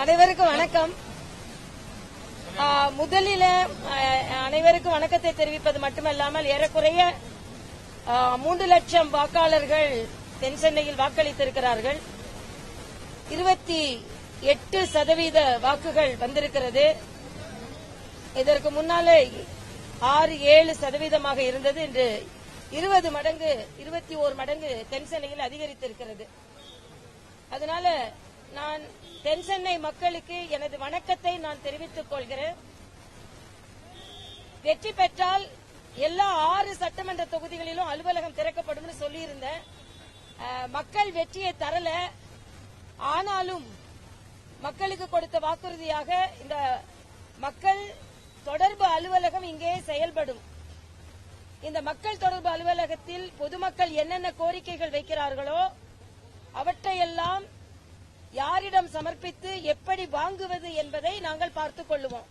அனைவருக்கும் வணக்கம். முதலில் முதலில அனைவருக்கும் வணக்கத்தை தெரிவிப்பது மட்டுமல்லாமல் ஏறக்குறைய மூன்று லட்சம் வாக்காளர்கள் தென் சென்னையில் வாக்களித்திருக்கிறார்கள். இருபத்தி எட்டு சதவீத வாக்குகள் வந்திருக்கிறது. இதற்கு முன்னாலே ஆறு ஏழு சதவீதமாக இருந்தது. இன்று இருபது மடங்கு இருபத்தி ஓரு மடங்கு தென் சென்னையில் அதிகரித்திருக்கிறது. அதனால நான் தென்சென்னை மக்களுக்கு எனது வணக்கத்தை நான் தெரிவித்துக் கொள்கிறேன். வெற்றி பெற்றால் எல்லா ஆறு சட்டமன்ற தொகுதிகளிலும் அலுவலகம் திறக்கப்படும் சொல்லியிருந்தேன். மக்கள் வெற்றியை தரல. ஆனாலும் மக்களுக்கு கொடுத்த வாக்குறுதியாக இந்த மக்கள் தொடர்பு அலுவலகம் இங்கே செயல்படும். இந்த மக்கள் தொடர்பு அலுவலகத்தில் பொதுமக்கள் என்னென்ன கோரிக்கைகள் வைக்கிறார்களோ அவற்றையெல்லாம் யாரிடம் சமர்ப்பித்து எப்படி வாங்குவது என்பதை நாங்கள் பார்த்துக் கொள்ளுவோம்.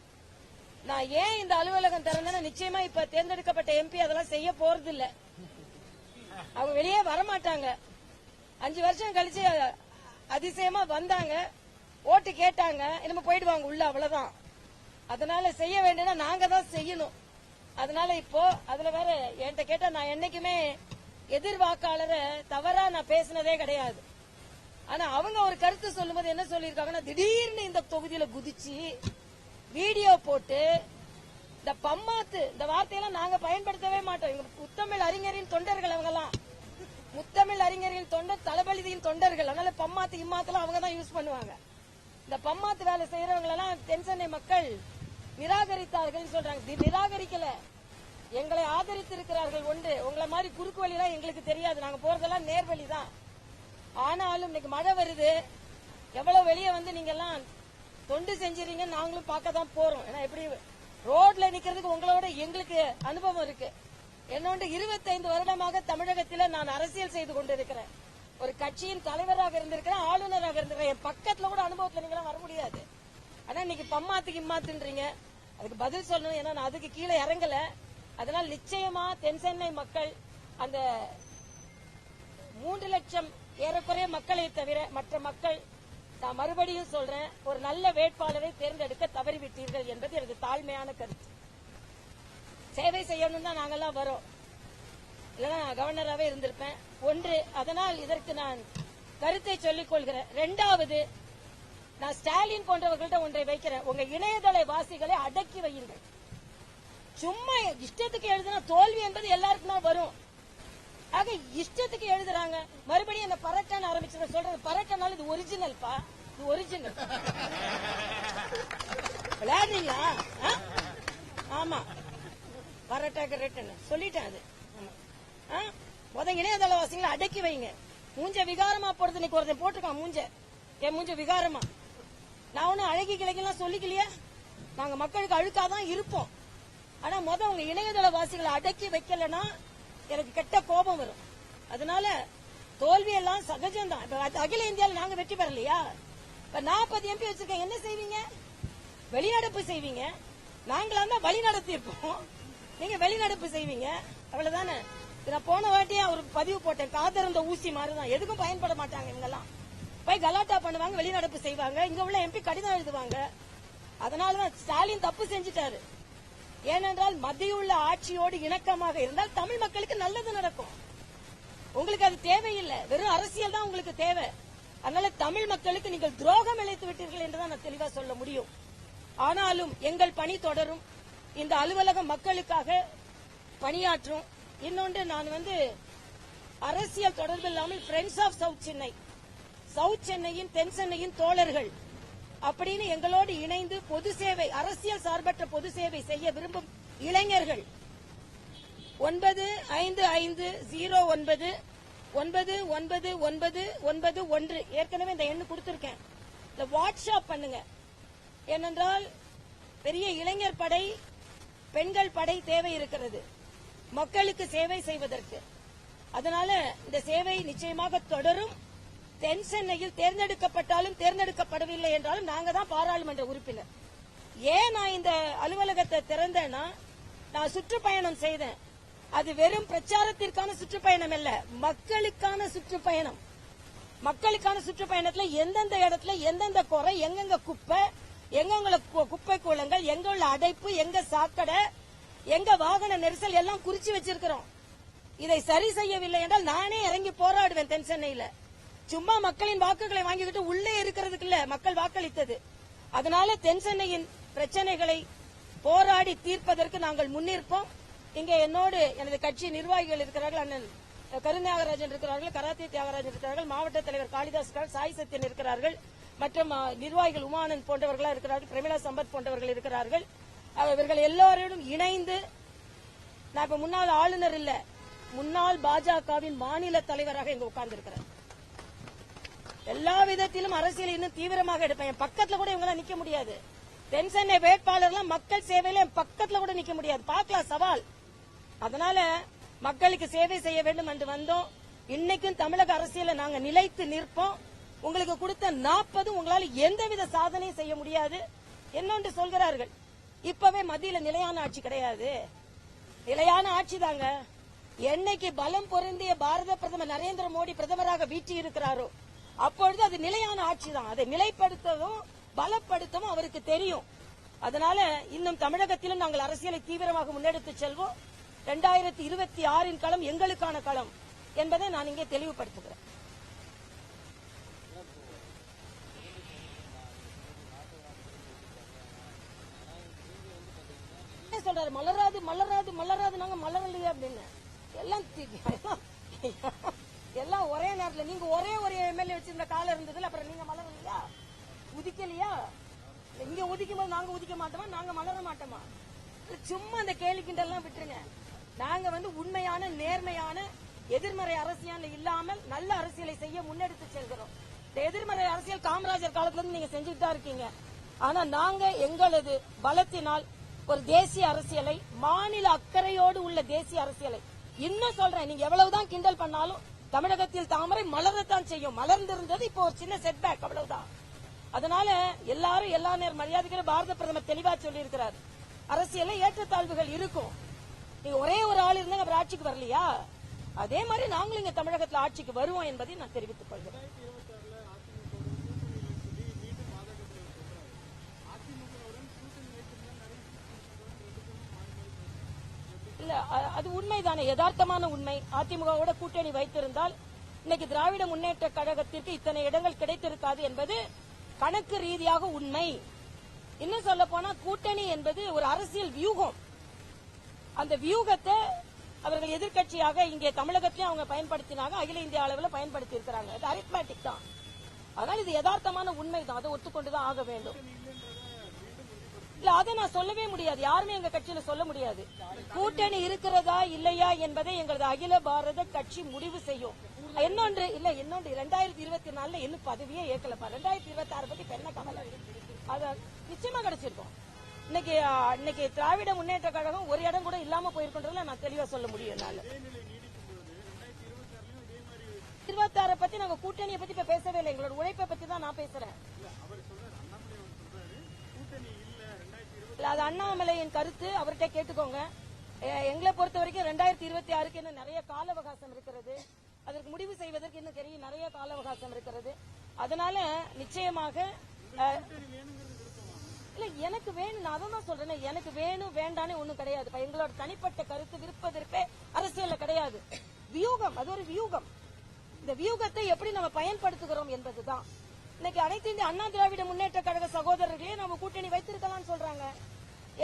நான் ஏன் இந்த அலுவலகம் திறந்தேன்னா நிச்சயமா இப்ப தேர்ந்தெடுக்கப்பட்ட எம்பி அதெல்லாம் செய்ய போறது இல்ல அவங்க வெளியே வரமாட்டாங்க. அஞ்சு வருஷம் கழிச்சு அதிசயமா வந்தாங்க. ஓட்டு கேட்டாங்க. நம்ம போயிடுவாங்க உள்ள அவ்வளவுதான். அதனால செய்ய வேண்டியதா நாங்க தான் செய்யணும். அதனால இப்போ அதுல வேற என்கிட்ட கேட்டா நான் என்னைக்குமே எதிர்வாக்காளரை தவறா நான் பேசினதே கிடையாது. ஆனா அவங்க ஒரு கருத்து சொல்லும்போது என்ன சொல்லியிருக்காங்கன்னா திடீர்னு இந்த தொகுதியில குதிச்சு வீடியோ போட்டு இந்த பம்மாத்து இந்த வார்த்தையெல்லாம் நாங்க பயன்படுத்தவே மாட்டோம். முத்தமிழ் அறிஞரின் தொண்டர்கள் அவங்கெல்லாம். முத்தமிழ் அறிஞரின் தொண்டர் தளபதியின் தொண்டர்கள். அதனால பம்மாத்து இம்மாத்துலாம் அவங்க தான் யூஸ் பண்ணுவாங்க. இந்த பம்மாத்து வேலை செய்யறவங்களெல்லாம் தென்சென்னை மக்கள் நிராகரித்தார்கள் சொல்றாங்க. நிராகரிக்கல. எங்களை ஆதரித்திருக்கிறார்கள் ஒன்று. உங்களை மாதிரி குறுக்கு வழிலாம் எங்களுக்கு தெரியாது. நாங்க போறதெல்லாம் நேர்வழி தான் ஆனாலும் இன்னைக்கு மழை வருது. எவ்வளவு வெளியே வந்து நீங்க எல்லாம் தொண்டு செஞ்சிருங்க நாங்களும் பார்க்க தான் போறோம். ஏன்னா எப்படி ரோட்ல நிக்கிறதுக்கு உங்களோட எங்களுக்கு அனுபவம் இருக்கு. என்னோட இருபத்தைந்து வருடமாக தமிழகத்தில் நான் அரசியல் செய்து கொண்டிருக்கிறேன். ஒரு கட்சியின் தலைவராக இருந்திருக்கிறேன் ஆளுநராக இருந்திருக்கிறேன். என் பக்கத்துல கூட அனுபவத்துல நீங்க வர முடியாது. ஆனா இன்னைக்கு பம்மாத்துக்கு இம்மாத்துன்றீங்க அதுக்கு பதில் சொல்லணும். ஏன்னா நான் அதுக்கு கீழே இறங்கல. அதனால நிச்சயமா தென் சென்னை மக்கள் அந்த மூன்று லட்சம் ஏறக்குறைய மக்களை தவிர மற்ற மக்கள் நான் மறுபடியும் சொல்றேன் ஒரு நல்ல வேட்பாளரை தேர்ந்தெடுக்க தவறிவிட்டீர்கள் என்பது எனது தாழ்மையான கருத்து. சேவை செய்யணும் தான் நாங்கெல்லாம் வரோம். இல்லைன்னா நான் கவர்னராகவே இருந்திருப்பேன். ஒன்று அதனால் இதற்கு நான் கருத்தை சொல்லிக் கொள்கிறேன். ரெண்டாவது நான் ஸ்டாலின் போன்றவர்கள்ட்ட ஒன்றை வைக்கிறேன். உங்க இணையதள வாசிகளை அடக்கி வையுங்கள். சும்மா இஷ்டத்துக்கு எழுதுனா தோல்வி என்பது எல்லாருக்கும் தான் வரும். ஆக இஷ்டத்துக்கு எழுதுறாங்க. மறுபடியும் அந்த பரட்டன் ஆரம்பிச்சு சொல்றது பரட்டனால இது ஒரிஜினல் பா இது ஒரிஜினல் விளையாடுறீங்களா? ஆ? ஆமா. பரட்டாக்கு ரெட்டன் சொல்லிட்டேன் அது. ஆமா. ஆ? முத அடக்கி வைங்க. மூஞ்ச விகாரமா போறது இன்னைக்கு ஒருத்தன் போட்டிருக்கான் மூஞ்ச. என் மூஞ்ச விகாரமா. நான் ஒன்னும் அழகி கிழக்கெல்லாம் சொல்லிக்கலையா. நாங்க மக்களுக்கு அழுக்காதான் இருப்போம். ஆனா முத உங்க இணையதள வாசிகளை அடக்கி வைக்கலன்னா எனக்கு கெட்ட கோபம் வரும். அதனால தோல்வி எல்லாம் சகஜம்தான். இப்ப அகில இந்தியாவில் நாங்க வெற்றி பெறலையா? இப்ப நாற்பது எம்பி வச்சிருக்கேன். என்ன செய்வீங்க? வெளிநடப்பு செய்வீங்க. நாங்களா தான் வழி நடத்தியிருப்போம். நீங்க வெளிநடப்பு செய்வீங்க. அவ்வளவுதானே? நான் போன வாட்டியே ஒரு பதிவு போட்டேன். காதிருந்த ஊசி மாதிரிதான். எதுக்கும் பயன்பட மாட்டாங்க இவங்கெல்லாம். போய் கலாட்டா பண்ணுவாங்க வெளிநடப்பு செய்வாங்க. இங்க உள்ள எம்பி கடிதம் எழுதுவாங்க. அதனாலதான் ஸ்டாலின் தப்பு செஞ்சுட்டாரு. ஏனென்றால் மத்திய உள்ள ஆட்சியோடு இணக்கமாக இருந்தால் தமிழ் மக்களுக்கு நல்லது நடக்கும். உங்களுக்கு அது தேவையில்லை. வெறும் அரசியல் தான் உங்களுக்கு தேவை. அதனால தமிழ் மக்களுக்கு நீங்கள் துரோகம் இழைத்து விட்டீர்கள் என்றுதான் நான் தெளிவா சொல்ல முடியும். ஆனாலும் எங்கள் பணி தொடரும். இந்த அலுவலகம் மக்களுக்காக பணியாற்றும். இன்னொன்று நான் வந்து அரசியல் தொடர்பு இல்லாமல் friends of south Chennai south சென்னையின் தென் சென்னையின் தோழர்கள். அப்படின்னு எங்களோடு இணைந்து பொது சேவை அரசியல் சார்பற்ற பொது சேவை செய்ய விரும்பும் இளைஞர்கள். ஒன்பது ஐந்து ஐந்து ஜீரோ ஒன்பது ஒன்பது ஒன்பது ஒன்பது ஒன்பது ஒன்று. ஏற்கனவே இந்த எண்ணு கொடுத்திருக்கேன். இந்த வாட்ஸ்அப் பண்ணுங்க. ஏனென்றால் பெரிய இளைஞர் படை பெண்கள் படை தேவை இருக்கிறது. மக்களுக்கு சேவை செய்வதற்கு. அதனால இந்த சேவை நிச்சயமாக தொடரும். தென் சென்னையில் தேர்ந்தெடுக்கப்பட்டாலும் தேர்ந்தெடுக்கப்படவில்லை என்றாலும் நாங்க தான் பாராளுமன்ற உறுப்பினர். ஏன் நான் இந்த அலுவலகத்தை திறந்தேன்னா நான் சுற்றுப்பயணம் செய்தேன். அது வெறும் பிரச்சாரத்திற்கான சுற்றுப்பயணம் அல்ல மக்களுக்கான சுற்றுப்பயணம். மக்களுக்கான சுற்றுப்பயணத்துல எந்தெந்த இடத்துல எந்தெந்த குறை எங்கெங்க குப்பை எங்கெங்க கு- குப்பை கூலங்கள் எங்க உள்ள அடைப்பு எங்க சாக்கடை எங்க வாகன நெரிசல் எல்லாம் குறிச்சு வச்சிருக்கிறோம். இதை சரி செய்யவில்லை என்றால் நானே இறங்கி போராடுவேன் தென் சென்னையில சும்மா மக்களின் வாக்குகளை வாங்கிக்கிட்டு உள்ளே இருக்கிறதுக்கு இல்ல மக்கள் வாக்களித்தது. அதனால தென் சென்னையின் பிரச்சனைகளை போராடி தீர்ப்பதற்கு நாங்கள் முன்னிற்போம். இங்கே என்னோடு எனது கட்சி நிர்வாகிகள் இருக்கிறார்கள் அண்ணன் கருநாகராஜன் இருக்கிறார்கள் கராத்தே தியாகராஜன் இருக்கிறார்கள் மாவட்ட தலைவர் காளிதாஸ் சாய் சத்யன் இருக்கிறார்கள் மற்றும் நிர்வாகிகள் உமானந்த் போன்றவர்களா இருக்கிறார்கள் பிரமிளா சம்பத் போன்றவர்கள் இருக்கிறார்கள். இவர்கள் எல்லோரோடும் இணைந்து நான் இப்ப முன்னாள் ஆளுநர் இல்ல முன்னாள் பாஜகவின் மாநில தலைவராக இங்க உட்கார்ந்து எல்லா விதத்திலும் அரசியல் இன்னும் தீவிரமாக எடுப்பேன். என் பக்கத்துல கூட இவங்களாம் நிக்க முடியாது. தென் சென்னை வேட்பாளர்லாம் மக்கள் சேவையில என் பக்கத்துல கூட நிக்க முடியாது. பார்க்கலாம் சவால். அதனால மக்களுக்கு சேவை செய்ய வேண்டும் என்று வந்தோம். இன்னைக்கும் தமிழக அரசியல நாங்க நிலைத்து நிற்போம். உங்களுக்கு கொடுத்த நாற்பது உங்களால எந்தவித சாதனையும் செய்ய முடியாது. என்னொன்று சொல்கிறார்கள் இப்பவே மத்தியில நிலையான ஆட்சி கிடையாது. நிலையான ஆட்சி தாங்க. என்னைக்கு பலம் பொருந்திய பாரத பிரதமர் நரேந்திர மோடி பிரதமராக வீட்டி இருக்கிறாரோ அப்பொழுது அது நிலையான ஆட்சி தான் அதை நிலைப்படுத்தவும் பலப்படுத்தவும் அவருக்கு தெரியும். அதனால இன்னும் தமிழகத்திலும் நாங்கள் அரசியலை தீவிரமாக முன்னெடுத்து செல்வோம். இரண்டாயிரத்தி இருபத்தி ஆறின் களம் எங்களுக்கான களம் என்பதை நான் இங்கே தெளிவுபடுத்துகிறேன். என்ன சொல்றாரு? மலராது மலராது மலராது நாங்க மலரலையே அப்படின்னு. எல்லாம் எல்லாம் ஒரே நேரத்துல நீங்க ஒரே ஒரு எம்எல்ஏ வச்சிருந்த காலம் இருந்ததுல அப்புறம் நீங்க மலரலையா உதிக்கலையா? இங்க உதிக்கும் போது நாங்க உதிக்க மாட்டோமா? நாங்க மலர மாட்டோமா? சும்மா அந்த கேலி கிண்டல்லாம் விட்டுருங்க. நாங்க வந்து உண்மையான நேர்மையான எதிர்மறை அரசியல் இல்லாமல் நல்ல அரசியலை செய்ய முன்னெடுத்து செல்கிறோம். இந்த எதிர்மறை அரசியல் காமராஜர் காலத்துல இருந்து நீங்க செஞ்சுட்டு தான் இருக்கீங்க. ஆனா நாங்க எங்களது பலத்தினால் ஒரு தேசிய அரசியலை மாநில அக்கறையோடு உள்ள தேசிய அரசியலை இன்னும் சொல்றேன் நீங்க எவ்வளவுதான் கிண்டல் பண்ணாலும் தமிழகத்தில் தாமரை மலரத்தான் செய்யும். மலர்ந்திருந்தது இப்போ ஒரு சின்ன செட்பேக் அவ்வளவுதான். அதனால எல்லாரும் எல்லா நேர் மரியாதைகளும் பாரத பிரதமர் தெளிவா சொல்லியிருக்கிறார். அரசியல ஏற்றத்தாழ்வுகள் இருக்கும். நீங்க ஒரே ஒரு ஆள் இருந்தாங்க அப்புறம் ஆட்சிக்கு வரலையா? அதே மாதிரி நாங்களும் இங்க தமிழகத்தில் ஆட்சிக்கு வருவோம் என்பதை நான் தெரிவித்துக் கொள்கிறேன் இல்ல அ- அது உண்மைதானே? யதார்த்தமான உண்மை. அதிமுகவோட கூட்டணி வைத்திருந்தால் இன்னைக்கு திராவிட முன்னேற்ற கழகத்திற்கு இத்தனை இடங்கள் கிடைத்திருக்காது என்பது கணக்கு ரீதியாக உண்மை. இன்னும் சொல்ல போனா கூட்டணி என்பது ஒரு அரசியல் வியூகம். அந்த வியூகத்தை அவர்கள் எதிர்க்கட்சியாக இங்கே தமிழகத்தையும் அவங்க பயன்படுத்தினாங்க. அகில இந்திய அளவில் பயன்படுத்தி இருக்கிறாங்க அது அரித்மேட்டிக் தான். அதனால் இது யதார்த்தமான உண்மை தான் அதை ஒத்துக்கொண்டுதான் ஆக வேண்டும். இல்ல அதை நான் சொல்லவே முடியாது. யாருமே எங்க கட்சியில சொல்ல முடியாது. கூட்டணி இருக்கிறதா இல்லையா என்பதை எங்களது அகில பாரத கட்சி முடிவு செய்யும். இன்னொன்று இல்ல இன்னொன்று ரெண்டாயிரத்தி இருபத்தி நாலுல இன்னும் பதவியே ஏற்கலப்பா. ரெண்டாயிரத்தி இருபத்தி ஆறு பத்தி என்ன கவலை. அத நிச்சயமா கிடைச்சிருக்கும். இன்னைக்கு இன்னைக்கு திராவிட முன்னேற்ற கழகம் ஒரு இடம் கூட இல்லாம போயிருக்கின்றதுல நான் தெளிவா சொல்ல முடியும் என்னால. இருபத்தாறு பத்தி நாங்க கூட்டணியை பத்தி இப்ப பேசவே இல்லை. எங்களோட உழைப்பை பத்தி தான் நான் பேசுறேன். இல்ல அது அண்ணாமலையின் கருத்து அவர்கிட்ட கேட்டுக்கோங்க. எங்களை பொறுத்த வரைக்கும் ரெண்டாயிரத்தி இருபத்தி ஆறுக்கு இன்னும் நிறைய கால அவகாசம் இருக்கிறது. அதற்கு முடிவு செய்வதற்கு இன்னும் தெரியும் நிறைய கால அவகாசம் இருக்கிறது. அதனால நிச்சயமாக இல்ல எனக்கு வேணும் நான் அதான் தான் சொல்றேன் எனக்கு வேணும் வேண்டானே ஒண்ணும் கிடையாது. எங்களோட தனிப்பட்ட கருத்து விருப்பதிருப்பே அரசியல்ல கிடையாது. வியூகம் அது ஒரு வியூகம். இந்த வியூகத்தை எப்படி நம்ம பயன்படுத்துகிறோம் என்பதுதான். இன்னைக்கு அனைத்து இந்திய அண்ணா திராவிட முன்னேற்ற கழக சகோதரர்களே நம்ம கூட்டணி வைத்திருக்கலாம்னு சொல்றாங்க.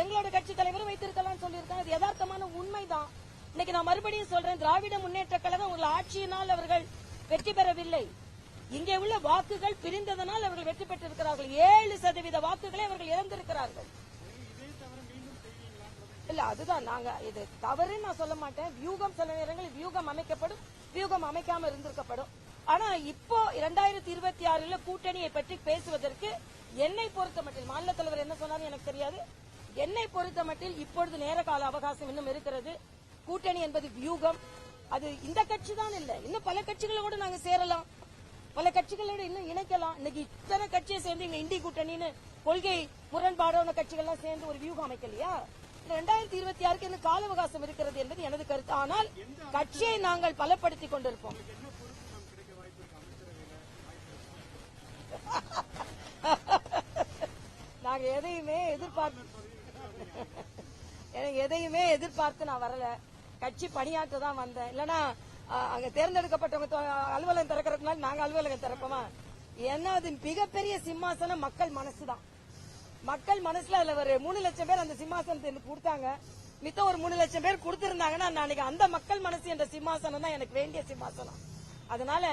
எங்களோட கட்சி தலைவரும் வைத்திருக்கலாம் சொல்லியிருக்காங்க. அது யதார்த்தமான உண்மைதான். இன்னைக்கு நான் மறுபடியும் சொல்றேன் திராவிட முன்னேற்ற கழகம் உங்கள் ஆட்சியினால் அவர்கள் வெற்றி பெறவில்லை. இங்கே உள்ள வாக்குகள் பிரிந்ததனால் அவர்கள் வெற்றி பெற்றிருக்கிறார்கள். ஏழு சதவீத வாக்குகளை அவர்கள் இழந்திருக்கிறார்கள். இல்ல அதுதான் நாங்க இது தவறுன்னு நான் சொல்ல மாட்டேன். வியூகம் சில நேரங்களில் வியூகம் அமைக்கப்படும் வியூகம் அமைக்காம இருந்திருக்கப்படும். ஆனா இப்போ இரண்டாயிரத்தி இருபத்தி ஆறுல கூட்டணியை பற்றி பேசுவதற்கு என்னை பொறுத்த மட்டில் மாநில தலைவர் என்ன சொன்னாரு எனக்கு தெரியாது. என்னை பொறுத்த மட்டில் இப்பொழுது நேர கால அவகாசம் இன்னும் இருக்கிறது. கூட்டணி என்பது வியூகம். அது இந்த கட்சி தான் இல்ல. இன்னும் பல கட்சிகளோட நாங்க சேரலாம். பல கட்சிகளோட இன்னும் இணைக்கலாம். இன்னைக்கு இத்தனை கட்சியை சேர்ந்து இங்க இந்தி கூட்டணின்னு கொள்கை முரண்பாடான கட்சிகள்லாம் சேர்ந்து ஒரு வியூகம் அமைக்கலையா? ரெண்டாயிரத்தி இருபத்தி ஆறுக்கு இன்னும் கால அவகாசம் இருக்கிறது என்பது எனது கருத்து. ஆனால் கட்சியை நாங்கள் பலப்படுத்திக் கொண்டிருப்போம். நாங்க எதையுமே எதிர்பார்த்து எனக்கு எதையுமே எதிர்பார்த்து நான் வரல. கட்சி பணியாற்ற தான் வந்தேன். இல்லனா அங்க தேர்ந்தெடுக்கப்பட்டவங்க அலுவலகம் திறக்கிறதுக்கு முன்னாடி நாங்க அலுவலகம் திறப்போமா? ஏன்னா அது மிகப்பெரிய சிம்மாசனம் மக்கள் மனசுதான் மக்கள் மனசுல அதுல ஒரு மூணு லட்சம் பேர் அந்த சிம்மாசனத்தை கொடுத்தாங்க. மித்த ஒரு மூணு லட்சம் பேர் கொடுத்திருந்தாங்கன்னா நாளைக்கு அந்த மக்கள் மனசு என்ற சிம்மாசனம் தான் எனக்கு வேண்டிய சிம்மாசனம். அதனால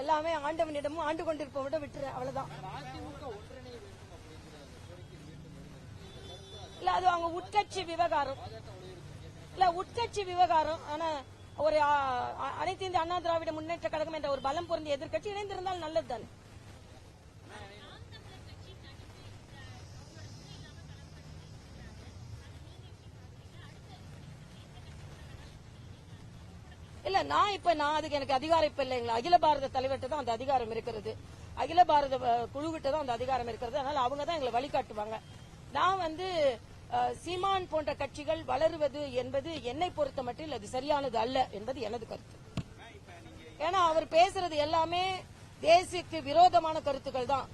எல்லாமே ஆண்டவனிடமும் ஆண்டு கொண்டிருப்பவனிடம் விட்டுறேன் அவ்வளவுதான். இல்ல அது அவங்க உட்கட்சி விவகாரம். இல்ல உட்கட்சி விவகாரம். ஆனா ஒரு அனைத்து இந்திய அண்ணா திராவிட முன்னேற்ற கழகம் என்ற ஒரு பலம் பொருந்திய எதிர்க்கட்சி இணைந்திருந்தால் நல்லது தானே இல்ல நான் இப்ப நான் அதுக்கு எனக்கு அதிகாரம் இப்ப இல்லைங்களா? அகில பாரத தலைவர்கிட்ட தான் அந்த அதிகாரம் இருக்கிறது. அகில பாரத அஹ், குழுவிட்ட தான் அந்த அதிகாரம் இருக்கிறது. அதனால அவங்க தான் எங்களை வழிகாட்டுவாங்க. நான் வந்து சீமான் போன்ற கட்சிகள் வளருவது என்பது என்னை பொறுத்த மட்டில் அது சரியானது அல்ல என்பது எனது கருத்து. ஏன்னா அவர் பேசுறது எல்லாமே தேசியக்கு விரோதமான கருத்துக்கள் தான்.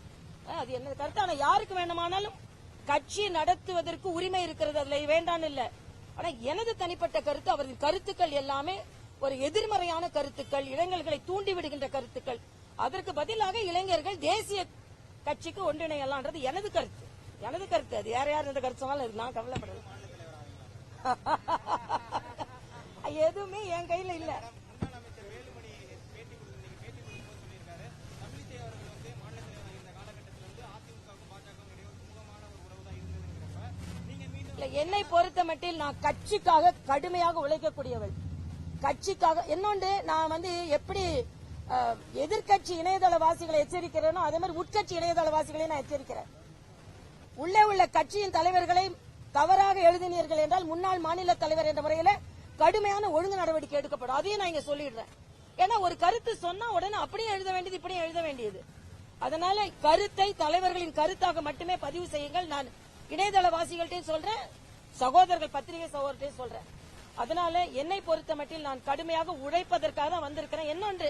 அது என்னது கருத்து. ஆனா யாருக்கு வேண்டுமானாலும் கட்சி நடத்துவதற்கு உரிமை இருக்கிறது. அதுல வேண்டான்னு இல்ல. ஆனா எனது தனிப்பட்ட கருத்து அவரின் கருத்துக்கள் எல்லாமே ஒரு எதிர்மறையான கருத்துக்கள் இளைஞர்களை தூண்டிவிடுகின்ற கருத்துக்கள். அதற்கு பதிலாக இளைஞர்கள் தேசிய கட்சிக்கு ஒன்றிணையலாம்ன்றது எனது கருத்து. எனது கருத்து அது. யார் யார் இந்த கருத்து சொன்னாலும் நான் கவலைப்படல. எதுவுமே என் கையில இல்ல என்னை பொறுத்த மட்டில் நான் கட்சிக்காக கடுமையாக உழைக்கக்கூடியவள். கட்சிக்காக இன்னொன்று நான் வந்து எப்படி எதிர்கட்சி எதிர்க்கட்சி இணையதள வாசிகளை எச்சரிக்கிறேனோ அதே மாதிரி உட்கட்சி இணையதள வாசிகளை நான் எச்சரிக்கிறேன். உள்ளே உள்ள கட்சியின் தலைவர்களை தவறாக எழுதினீர்கள் என்றால் முன்னாள் மாநில தலைவர் என்ற முறையில கடுமையான ஒழுங்கு நடவடிக்கை எடுக்கப்படும். அதையும் நான் இங்க சொல்லிடுறேன். ஏன்னா ஒரு கருத்து சொன்னா உடனே அப்படியே எழுத வேண்டியது இப்படியும் எழுத வேண்டியது. அதனால கருத்தை தலைவர்களின் கருத்தாக மட்டுமே பதிவு செய்யுங்கள். நான் இணையதள வாசிகள்கிட்டையும் சொல்றேன் சகோதரர்கள் பத்திரிகை சகோதரர்கிட்டையும் சொல்றேன். அதனால என்னை பொறுத்த மட்டில் நான் கடுமையாக உழைப்பதற்காக தான் வந்திருக்கிறேன். இன்னொன்று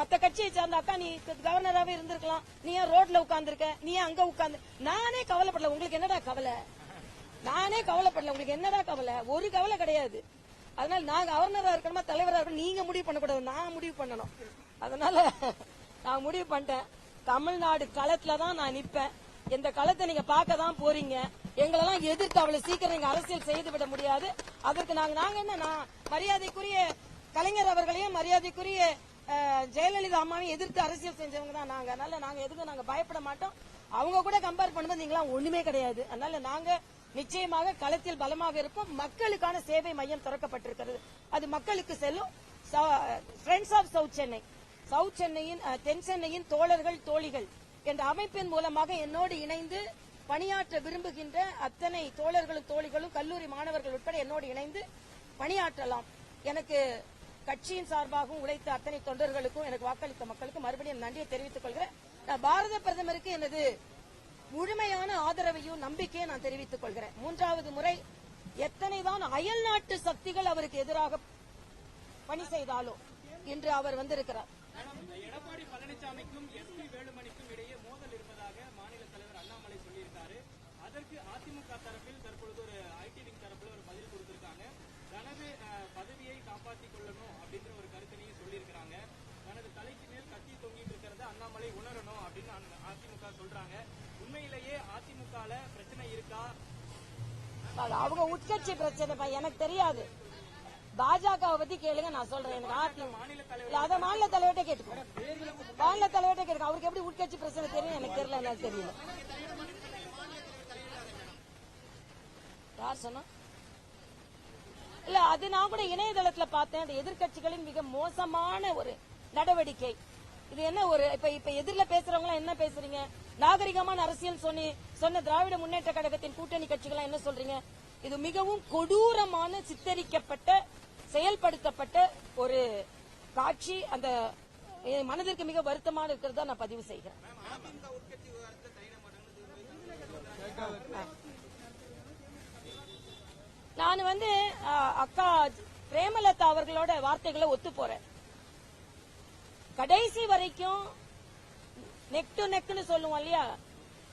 மத்த கட்சியை சார்ந்த அக்கா நீ கவர்னராவே இருந்திருக்கலாம். நீ ஏன் ரோட்ல உட்கார்ந்துருக்க? நீ ஏன் அங்க உட்கார்ந்து? நானே கவலைப்படல. உங்களுக்கு என்னடா கவலை? நானே கவலைப்படல. உங்களுக்கு என்னடா கவலை? ஒரு கவலை கிடையாது. அதனால நான் கவர்னரா இருக்கணுமா தலைவரா இருக்கணும் நீங்க முடிவு பண்ணக்கூடாது. நான் முடிவு பண்ணணும். அதனால நான் முடிவு பண்ணிட்டேன். தமிழ்நாடு களத்துல தான் நான் நிப்பேன். இந்த களத்தை நீங்க பார்க்க தான் போறீங்க. எங்களெல்லாம் எதிர்த்து அவ்வளவு சீக்கிரம் நீங்க அரசியல் செய்து விட முடியாது. அதற்கு நாங்க நாங்க என்ன நான் மரியாதைக்குரிய கலைஞர் அவர்களையும் மரியாதைக்குரிய ஜெயலலிதா அம்மாவையும் எதிர்த்து அரசியல் செஞ்சவங்க தான் நாங்க. அதனால நாங்க எதுக்கும் நாங்க பயப்பட மாட்டோம். அவங்க கூட கம்பேர் பண்ணும்போது நீங்களாம் ஒண்ணுமே கிடையாது. அதனால நாங்க நிச்சயமாக களத்தில் பலமாக இருப்போம். மக்களுக்கான சேவை மையம் திறக்கப்பட்டிருக்கிறது. அது மக்களுக்கு செல்லும். Friends of south Chennai south சென்னையின் தென் சென்னையின் தோழர்கள் தோழிகள் என்ற அமைப்பின் மூலமாக என்னோடு இணைந்து பணியாற்ற விரும்புகின்ற அத்தனை தோழர்களும் தோழிகளும் கல்லூரி மாணவர்கள் உட்பட என்னோடு இணைந்து பணியாற்றலாம். எனக்கு கட்சியின் சார்பாகவும் உழைத்த அத்தனை தொண்டர்களுக்கும் எனக்கு வாக்களித்த மக்களுக்கும் மறுபடியும் நன்றியை தெரிவித்துக் கொள்கிறேன். நான் பாரத பிரதமருக்கு எனது முழுமையான ஆதரவையும் நம்பிக்கையை நான் தெரிவித்துக் கொள்கிறேன். மூன்றாவது முறை எத்தனைதான் அயல் நாட்டு சக்திகள் அவருக்கு எதிராக பணி செய்தாலோ இன்று அவர் வந்திருக்கிறார். எடப்பாடி பழனிசாமிக்கும் எஸ் பி வேலுமணிக்கும் இடையே மோதல் இருப்பதாக மாநில தலைவர் அதற்கு அதிமுக தரப்பில் தற்பொழுது ஒரு ஐடி விங் தரப்புல ஒரு பதில் கொடுத்திருக்காங்க. தனது பதவியை காப்பாற்றிக் கொள்ளணும் அப்படின்ற ஒரு கருத்தினையும் சொல்லியிருக்கிறாங்க. தனது தலைக்கு மேல் கத்தி தொங்கிட்டு இருக்கிறத அண்ணாமலை உணரணும் அப்படின்னு அதிமுக சொல்றாங்க. உண்மையிலேயே அதிமுகல பிரச்சனை இருக்கா? அவங்க உட்கட்சி பிரச்சனை எனக்கு தெரியாது. பாஜகவை பத்தி கேளுங்க நான் சொல்றேன். எனக்கு அதிமுக அத மாநில தலைவர்கிட்ட கேட்டுக்கோ. மாநில தலைவர்கிட்ட கேட்டுக்கோ. அவருக்கு எப்படி உட்கட்சி பிரச்சனை தெரியும்? எனக்கு தெரியல எனக்கு தெரியல. யார் சொன்னா? இல்ல அது நான் கூட இணையதளத்துல பார்த்தேன். அந்த எதிர்க்கட்சிகளின் மிக மோசமான ஒரு நடவடிக்கை. இது என்ன ஒரு இப்ப இப்ப எதிரில பேசுறவங்க என்ன பேசுறீங்க? நாகரிகமான அரசியல் சொன்னி சொன்ன திராவிட முன்னேற்ற கழகத்தின் கூட்டணி கட்சிகள் என்ன சொல்றீங்க? இது மிகவும் கொடூரமான சித்தரிக்கப்பட்ட செயல்படுத்தப்பட்ட ஒரு காட்சி. அந்த மனதிற்கு மிக வருத்தமான இருக்கிறதா நான் பதிவு செய்கிறேன். நான் வந்து அக்கா பிரேமலதா அவர்களோட வார்த்தைகளை ஒத்து போறேன். கடைசி வரைக்கும் நெக் டு நெக்னு சொல்லுவோம் இல்லையா?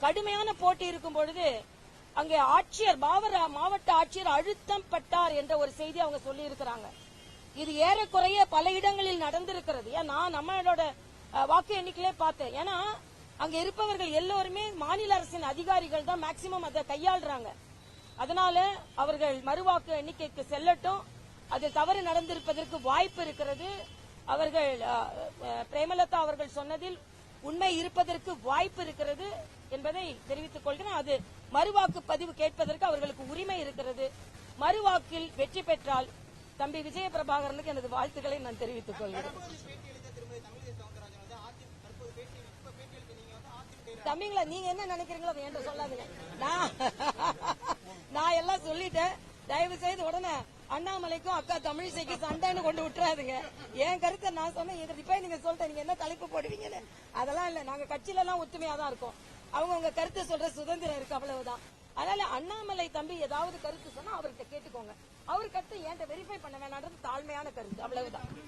கடுமையான போட்டி இருக்கும் பொழுது அங்கே ஆட்சியர் பாவர மாவட்ட ஆட்சியர் அழுத்தம் பட்டார் என்ற ஒரு செய்தி அவங்க சொல்லி இருக்கிறாங்க இது ஏறக்குறைய பல இடங்களில் நடந்திருக்கிறது. ஏன்னா நான் நம்மளோட வாக்கு எண்ணிக்கையிலே பார்த்தேன். ஏன்னா அங்க இருப்பவர்கள் எல்லோருமே மாநில அரசின் அதிகாரிகள் தான் மேக்சிமம் அதை கையாளுறாங்க. அதனால அவர்கள் மறுவாக்கு எண்ணிக்கைக்கு செல்லட்டும். அது தவறு நடந்திருப்பதற்கு வாய்ப்பு இருக்கிறது. அவர்கள் பிரேமலதா அவர்கள் சொன்னதில் உண்மை இருப்பதற்கு வாய்ப்பு இருக்கிறது என்பதை தெரிவித்துக் கொள்கிறேன். அது மறுவாக்கு பதிவு கேட்பதற்கு அவர்களுக்கு உரிமை இருக்கிறது. மறுவாக்கில் வெற்றி பெற்றால் தம்பி விஜய பிரபாகரனுக்கு எனது வாழ்த்துக்களை நான் தெரிவித்துக் கொள்கிறேன். தம்பிங்களா நீங்க என்ன நினைக்கிறீங்களோ அதை என்கிட்ட சொல்லாதீங்க. நான் நான் எல்லாம் சொல்லிட்டேன். தயவு செய்து உடனே அண்ணாமலைக்கும் அக்கா தமிழிசைக்கு சண்டைன்னு கொண்டு விட்டுறாதுங்க. என் கருத்தை நான் சொன்னேன். எங்க ரிப்பை நீங்க சொல்லிட்டேன். நீங்க என்ன தலைப்பு போடுவீங்கன்னு? அதெல்லாம் இல்ல. நாங்க கட்சியில எல்லாம் ஒத்துமையா தான் இருக்கோம். அவங்க உங்க கருத்தை சொல்ற சுதந்திரம் இருக்கு அவ்வளவுதான். அதனால அண்ணாமலை தம்பி ஏதாவது கருத்து சொன்னா அவர்கிட்ட கேட்டுக்கோங்க. அவர் கருத்தை என்கிட்ட வெரிஃபை பண்ண வேணான்றது தாழ்மையான கருத்து. அவ்வளவுதான்.